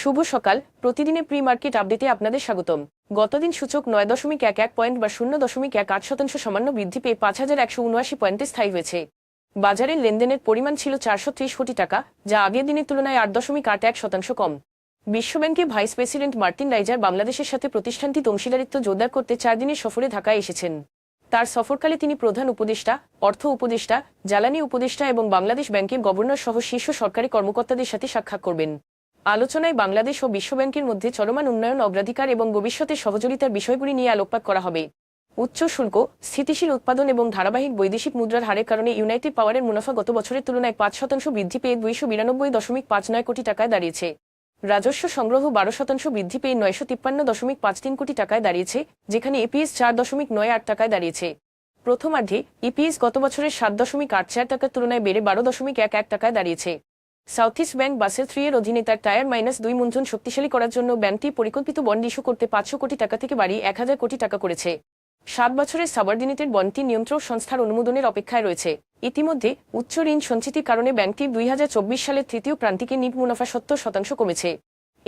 শুভ সকাল। প্রতিদিনের pre market আপডেটে আপনাদের স্বাগতম। গতদিন সূচক নয় দশমিক এক এক পয়েন্ট বা শূন্য দশমিক এক আট শতাংশ সামান্য বৃদ্ধি পেয়ে পাঁচ হাজার একশো উনআশি পয়েন্টে স্থায়ী হয়েছে। বাজারের লেনদেনের পরিমাণ ছিল চারশো ত্রিশ কোটি টাকা, যা আগের দিনের তুলনায় আট দশমিক আট এক শতাংশ কম। বিশ্বব্যাংকে ভাইস প্রেসিডেন্ট মার্টিন রাইজার বাংলাদেশের সাথে প্রতিষ্ঠানটির অংশীদারিত্ব জোরদার করতে চার দিনের সফরে ঢাকায় এসেছেন। তার সফরকালে তিনি প্রধান উপদেষ্টা, অর্থ উপদেষ্টা, জ্বালানি উপদেষ্টা এবং বাংলাদেশ ব্যাংকের গভর্নর সহ শীর্ষ সরকারি কর্মকর্তাদের সাথে সাক্ষাৎ করবেন। আলোচনায় বাংলাদেশ ও বিশ্বব্যাংকের মধ্যে চলমান উন্নয়ন, অগ্রাধিকার এবং ভবিষ্যতে সহযোগিতার বিষয়গুলি নিয়ে আলোকপাত করা হবে। উচ্চ শুল্ক, স্থিতিশীল উৎপাদন এবং ধারাবাহিক বৈদেশিক মুদ্রার হারের কারণে ইউনাইটেড পাওয়ারের মুনাফা গত বছরের তুলনায় পাঁচ শতাংশ বৃদ্ধি পেয়ে দুইশো বিরানব্বই দশমিক পাঁচ নয় কোটি টাকায় দাঁড়িয়েছে। রাজস্ব সংগ্রহ বারো শতাংশ বৃদ্ধি পেয়ে নয়শো তিপ্পান্ন দশমিক পাঁচ তিন কোটি টাকায় দাঁড়িয়েছে, যেখানে এপিএস চার দশমিক নয় আট টাকায় দাঁড়িয়েছে। প্রথমার্ধে ইপিএস গত বছরের সাত দশমিক আট চার টাকার তুলনায় বেড়ে বারো দশমিক এক এক টাকায় দাঁড়িয়েছে। South east bank Basel three এর অধীনে তার টায়ার মাইনাস দুই মূলধন শক্তিশালী করার জন্য ব্যাংকটি পরিকল্পিত বন্ড ইস্যু করতে পাঁচশো কোটি টাকা থেকে বাড়ি এক হাজার কোটি টাকা করেছে। সাত বছরের সাবঅর্ডিনেটেড বন্ডটি নিয়ন্ত্রক সংস্থার অনুমোদনের অপেক্ষায় রয়েছে। ইতিমধ্যে উচ্চ ঋণ সঞ্চিতির কারণে ব্যাংকটি দুই হাজার চব্বিশ সালের তৃতীয় প্রান্তিকে নিট মুনাফা সত্তর শতাংশ কমেছে।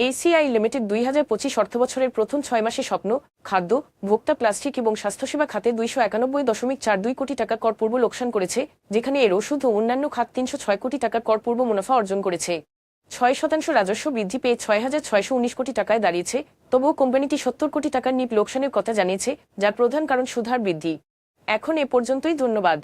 এসিআই লিমিটেড দুই হাজার পঁচিশ অর্থবছরের প্রথম ছয় মাসে স্বপ্ন, খাদ্য, ভোক্তা, প্লাস্টিক এবং স্বাস্থ্যসেবা খাতে দুইশো একানব্বই দশমিক চার দুই কোটি টাকা কর পূর্ব লোকসান করেছে, যেখানে এর ওষুধ ও অন্যান্য খাত তিনশো ছয় কোটি টাকা কর পূর্ব মুনাফা অর্জন করেছে। ছয় শতাংশ রাজস্ব বৃদ্ধি পেয়ে ছয় হাজার ছয়শো উনিশ কোটি টাকায় দাঁড়িয়েছে, তবুও কোম্পানিটি সত্তর কোটি টাকার নিপ লোকসানের কথা জানিয়েছে, যার প্রধান কারণ সুধার বৃদ্ধি। এখন এ পর্যন্তই, ধন্যবাদ।